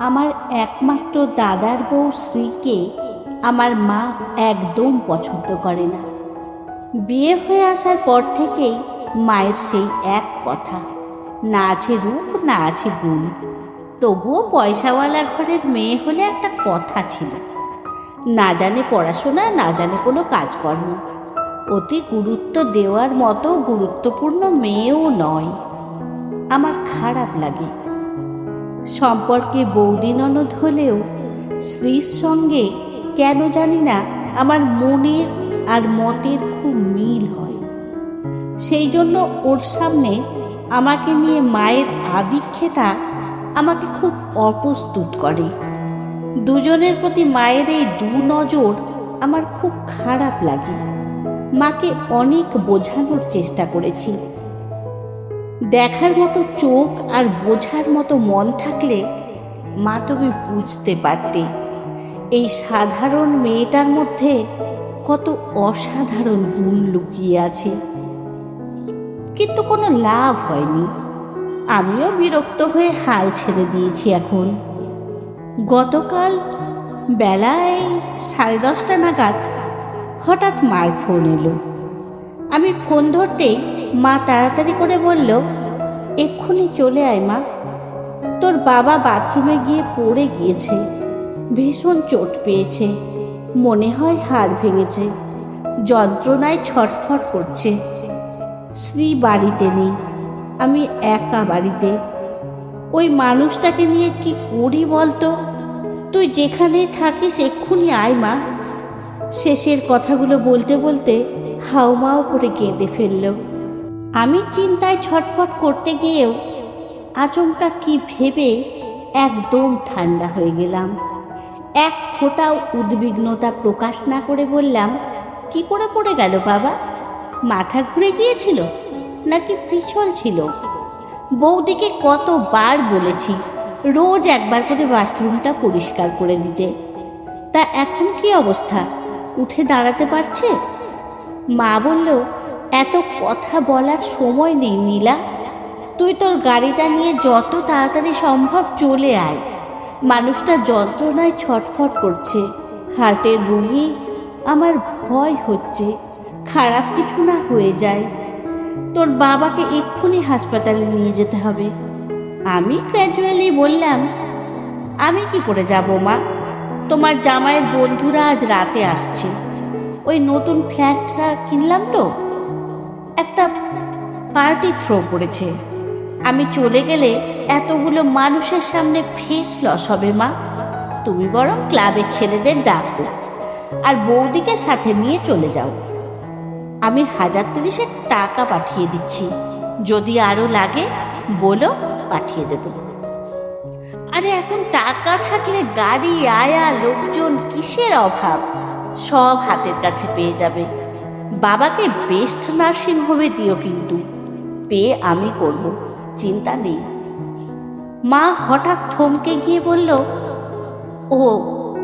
আমার একমাত্র দাদার বউ শ্রীকে আমার মা একদম পছন্দ করে না। বিয়ে হয়ে আসার পর থেকেই মায়ের সেই এক কথা, না আছে রূপ, না আছে গুণ। তবুও পয়সাওয়ালা ঘরের মেয়ে হলে একটা কথা ছিল, না জানে পড়াশোনা, না জানে কোনো কাজকর্ম। অতি গুরুত্ব দেওয়ার মতো গুরুত্বপূর্ণ মেয়েও নয়। আমার খারাপ লাগে। সম্পর্কে বৌদি ননদ হলেও স্ত্রীর সঙ্গে কেন জানি না আমার মনের আর মতের খুব মিল হয়। সেই জন্য ওর সামনে আমাকে নিয়ে মায়ের আদিক্ষেতা আমাকে খুব অপ্রস্তুত করে। দুজনের প্রতি মায়ের এই দু নজর আমার খুব খারাপ লাগে। মাকে অনেক বোঝানোর চেষ্টা করেছি। দেখার মতো চোখ আর বোঝার মতো মন থাকলে মা তুমি বুঝতে পারতে। এই সাধারণ মেয়েটার মধ্যে কত অসাধারণ গুণ লুকিয়ে আছে। কিন্তু কোনো লাভ হয়নি। আমিও বিরক্ত হয়ে হাল ছেড়ে দিয়েছি এখন। গতকাল বেলায় সাড়ে দশটা নাগাদ হঠাৎ মার ফোন এলো। আমি ফোন ধরতেই মা তাড়াতাড়ি করে বলল এক্ষুনি চলে আয়, মা। তোর বাবা বাথরুমে গিয়ে পড়ে গিয়েছে। ভীষণ চোট পেয়েছে। মনে হয় হাড় ভেঙেছে। যন্ত্রণায় ছটফট করছে। শ্রী বাড়িতে নেই। আমি একা বাড়িতে। ওই মানুষটাকে নিয়ে কি করি বলতো? তুই যেখানে থাকিস এক্ষুনি আয়, মা। শেষের কথাগুলো বলতে বলতে হাউমাও করে কেঁদে ফেলল। আমি চিন্তায় ছটফট করতে গিয়েও আচমকা কি ভেবে একদম ঠান্ডা হয়ে গেলাম। এক ফোঁটাও উদ্বিগ্নতা প্রকাশ না করে বললাম, কি করে পড়ে গেল বাবা? মাথা ঘুরে গিয়েছিল নাকি পিছল ছিল? বৌদিকে কতবার বলেছি, রোজ একবার করে বাথরুমটা পরিষ্কার করে দিতে। তা এখন কি অবস্থা? উঠে দাঁড়াতে পারছে? মা বলল এত কথা বলার সময় নেই, নীলা। তুই তোর গাড়িটা নিয়ে যত তাড়াতাড়ি সম্ভব চলে আয়। মানুষটা যন্ত্রণায় ছটফট করছে। হার্টের রোগী, আমার ভয় হচ্ছে। খারাপ কিছু না হয়ে যায়। তোর বাবাকে এক্ষুনি হাসপাতালে নিয়ে যেতে হবে। আমি ক্যাজুয়ালি বললাম, আমি কি করে যাব, মা? তোমার জামাইয়ের বন্ধুরা আজ রাতে আসছে। ওই নতুন ফ্ল্যাটটা কিনলাম তো? একটা পার্টি থ্রো করেছে। আমি চলে গেলে এতগুলো মানুষের সামনে ফেস লস হবে মা। তুমি বরং ক্লাবের ছেলেদের ডাকো আর বৌদিকে সাথে নিয়ে চলে যাও। আমি হাজার তিরিশের টাকা পাঠিয়ে দিচ্ছি। যদি আরও লাগে, বলো, পাঠিয়ে দেব। আরে এখন টাকা থাকলে গাড়ি, আয়া, লোকজন কিসের অভাব? সব হাতের কাছে পেয়ে যাবে। বাবাকে বেস্ট নার্সিং হোমে দিও কিন্তু। পেয়ে আমি করব, চিন্তা নেই। মা হঠাৎ থমকে গিয়ে বলল, ও,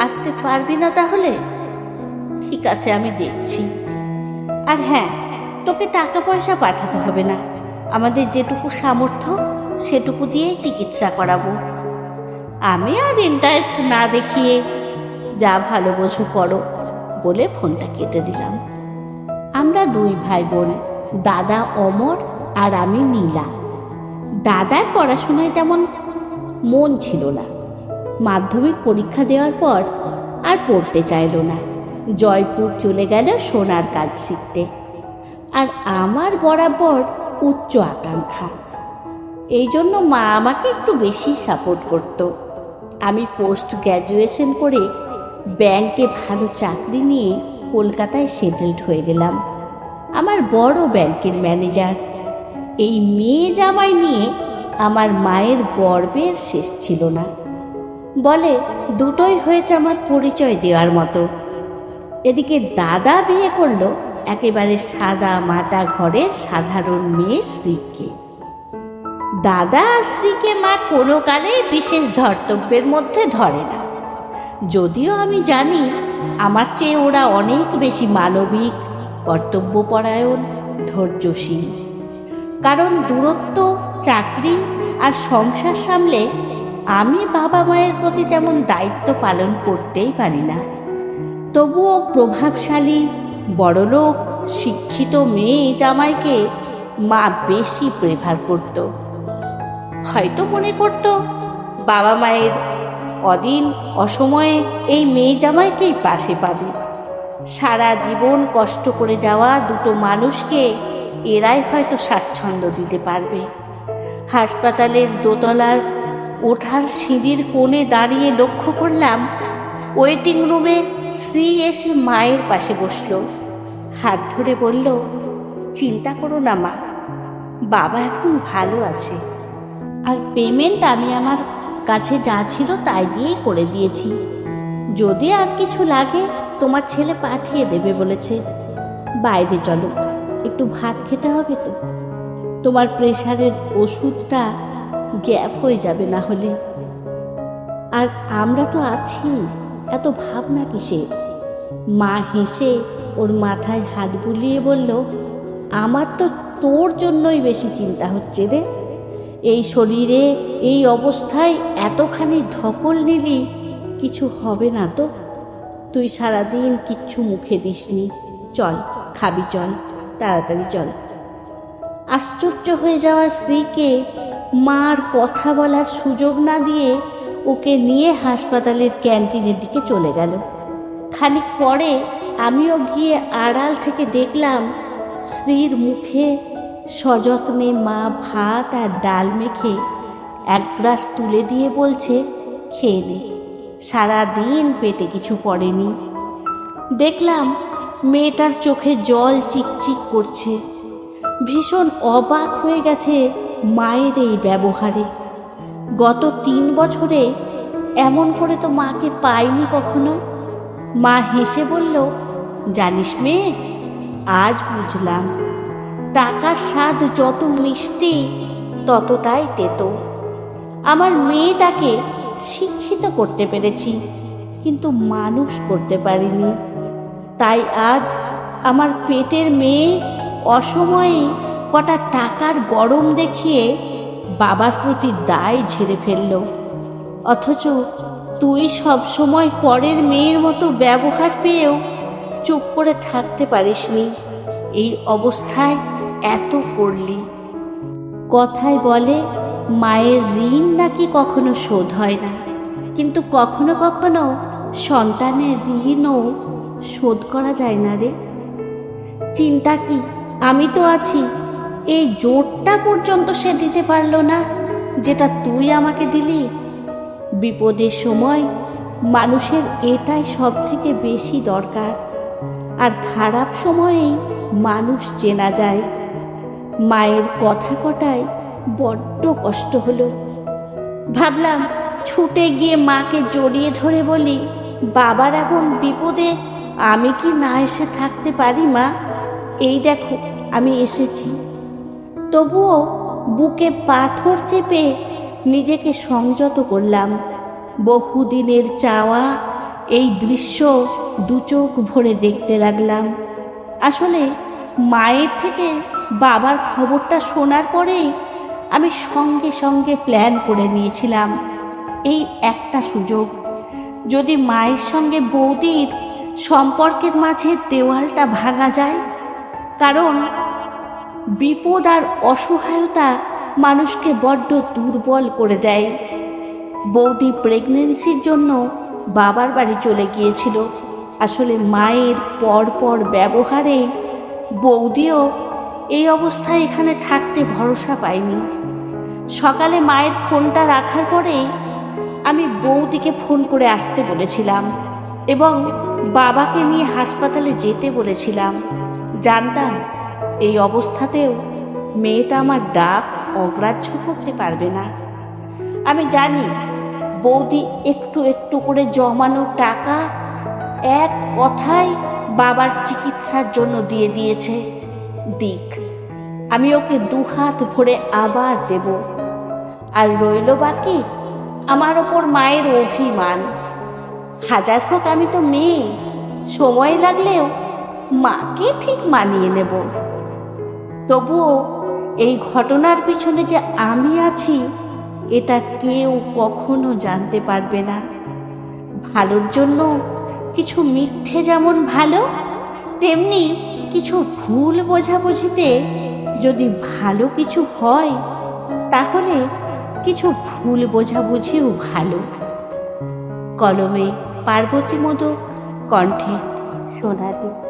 আসতে পারবি না তাহলে? ঠিক আছে, আমি দেখছি। আর হ্যাঁ তোকে টাকা পয়সা পাঠাতে হবে না। আমাদের যেটুকু সামর্থ্য, সেটুকু দিয়েই চিকিৎসা করাবো। আমি আর ইন্টারেস্ট না দেখিয়ে যা ভালোবাসো করো বলে ফোনটা কেটে দিলাম। আমরা দুই ভাই বোন দাদা অমর আর আমি নীলা। দাদার পড়াশোনায় তেমন মন ছিল না। মাধ্যমিক পরীক্ষা দেওয়ার পর আর পড়তে চাইল না। জয়পুর চলে গেল সোনার কাজ শিখতে। আর আমার বরাবর উচ্চ আকাঙ্ক্ষা। এই জন্য মা আমাকে একটু বেশি সাপোর্ট করত। আমি পোস্ট গ্র্যাজুয়েশন করে ব্যাংকে ভালো চাকরি নিয়ে কলকাতায় সেটেলড হয়ে গেলাম। আমার বড় ব্যাংকের ম্যানেজার। এই মেয়ে জামাই নিয়ে আমার মায়ের গর্বের শেষ ছিল না। বলে, দুটোই হয়েছে আমার পরিচয় দেওয়ার মতো। এদিকে দাদা বিয়ে করল একেবারে সাদা মাটা ঘরের সাধারণ মেয়ে স্ত্রীকে। দাদা আর স্ত্রীকে মা কোনো কালেই বিশেষ ধর্তব্যের মধ্যে ধরে না। যদিও আমি জানি আমার চেয়ে ওরা অনেক বেশি মানবিক, কর্তব্যপরায়ণ, ধৈর্যশীল। কারণ দূরত্ব, চাকরি আর সংসার সামলে আমি বাবা মায়ের প্রতি তেমন দায়িত্ব পালন করতেই পারি না। তবুও প্রভাবশালী, বড়লোক, শিক্ষিত মেয়ে জামাইকে মা বেশি প্রেফার করত। হয়তো মনে করত, বাবা মায়ের অদিন অসময়ে এই মেয়ে জামাইকেই পাশে পাবে। সারা জীবন কষ্ট করে যাওয়া দুটো মানুষকে এরাই হয়তো স্বাচ্ছন্দ্য দিতে পারবে। হাসপাতালের দোতলার ওঠার সিঁড়ির কোণে দাঁড়িয়ে লক্ষ্য করলাম, ওয়েটিং রুমে শ্রী এসে মায়ের পাশে বসল। হাত ধরে বলল, চিন্তা করো না মা, বাবা এখন ভালো আছে। আর পেমেন্ট আমি আমার কাছে যা ছিল তাই দিয়েই করে দিয়েছি। যদি আর কিছু লাগে, তোমার ছেলে পাঠিয়ে দেবে বলেছে। বাইরে চলো, একটু ভাত খেতে হবে তো। তোমার প্রেশারের ওষুধটা গ্যাপ হয়ে যাবে না হলে। আর আমরা তো আছি, এত ভাবনা কিসে মা হেসে ওর মাথায় হাত বুলিয়ে বলল, আমার তো তোর জন্যই বেশি চিন্তা হচ্ছে রে। এই শরীরে, এই অবস্থায় এতখানি ধকল নিলি, কিছু হবে না তো। তুই সারাদিন কিচ্ছু মুখে দিসনি। চল, খাবি, চল, তাড়াতাড়ি চল। আশ্চর্য হয়ে যাওয়া স্ত্রীকে মার কথা বলার সুযোগ না দিয়ে ওকে নিয়ে হাসপাতালের ক্যান্টিনের দিকে চলে গেল। খানিক পরে আমিও গিয়ে আড়াল থেকে দেখলাম স্ত্রীর মুখে সযত্নে মা ভাত আর ডাল মেখে এক গ্লাস তুলে দিয়ে বলছে, খেয়ে নে। সারাদিন পেটে কিছু পড়েনি। দেখলাম মেয়েটার চোখে জল চিকচিক করছে। ভীষণ অবাক হয়ে গেছে মায়ের এই ব্যবহারে। গত তিন বছরে এমন করে তো মাকে পাইনি কখনো। মা হেসে বলল, জানিস মেয়ে, আজ বুঝলাম। টাকার স্বাদ যত মিষ্টি, ততটাই তেতো। আমার মেয়েটাকে শিক্ষিত করতে পেরেছি, কিন্তু মানুষ করতে পারিনি। তাই আজ আমার পেটের মেয়ে অসময়ে কটা টাকার গরম দেখিয়ে বাবার প্রতি দায় ঝেড়ে ফেলল। অথচ তুই সব সময় পরের মেয়ের মতো ব্যবহার পেয়েও চুপ করে থাকতে পারিসনি। এই অবস্থায় এত করলি? কথায় বলে, মায়ের ঋণ নাকি কখনো শোধ হয় না। কিন্তু কখনো কখনো সন্তানের ঋণও শোধ করা যায় না রে। চিন্তা কি, আমি তো আছি। এই জোরটা পর্যন্ত সে দিতে পারল না, যেটা তুই আমাকে দিলি। বিপদের সময় মানুষের এটাই সব থেকে বেশি দরকার। আর খারাপ সময়েই মানুষ চেনা যায়। মায়ের কথা কটায় বড্ড কষ্ট হলো। ভাবলাম, ছুটে গিয়ে মাকে জড়িয়ে ধরে বলি, বাবার এখন বিপদে আমি কি না এসে থাকতে পারি, মা? এই দেখো, আমি এসেছি। তবুও বুকে পাথর চেপে নিজেকে সংযত করলাম। বহুদিনের চাওয়া, এই দৃশ্য দু চোখ ভরে দেখতে লাগলাম। আসলে মায়ের থেকে বাবার খবরটা শোনার পরেই আমি সঙ্গে সঙ্গে প্ল্যান করে নিয়েছিলাম। এই একটা সুযোগ। যদি মায়ের সঙ্গে বৌদির সম্পর্কের মাঝে দেওয়ালটা ভাঙা যায়, কারণ বিপদ আর অসহায়তা মানুষকে বড্ড দুর্বল করে দেয়। বৌদি প্রেগনেন্সির জন্য বাবার বাড়ি চলে গিয়েছিল। আসলে মায়ের পরপর ব্যবহারে বৌদিও এই অবস্থায় এখানে থাকতে ভরসা পায়নি সকালে মায়ের ফোনটা রাখার পরেই আমি বৌদিকে ফোন করে আসতে বলেছিলাম এবং বাবাকে নিয়ে হাসপাতালে যেতে বলেছিলাম। জানতাম এই অবস্থাতেও মেয়েটা আমার ডাক অগ্রাহ্য করতে পারবে না। আমি জানি বৌদি একটু একটু করে জমানো টাকা এক কথায় বাবার চিকিৎসার জন্য দিয়ে দিয়েছে। দিক। আমি ওকে দুহাত ভরে আবার দেব। আর রইল বাকি আমার ওপর মায়ের অভিমান। হাজার হোক আমি তো মেয়ে, সময় লাগলেও মাকে ঠিক মানিয়ে নেব। তবুও এই ঘটনার পিছনে যে আমি আছি, এটা কেউ কখনো জানতে পারবে না। ভালোর জন্য কিছু মিথ্যে যেমন ভালো, তেমনি কিছু ভুল বোঝাবুঝিতে যদি ভালো কিছু হয়, তাহলে কিছু ভুল বোঝাবুঝিও ভালো। কলমে পার্বতী মতো কণ্ঠে সোনালি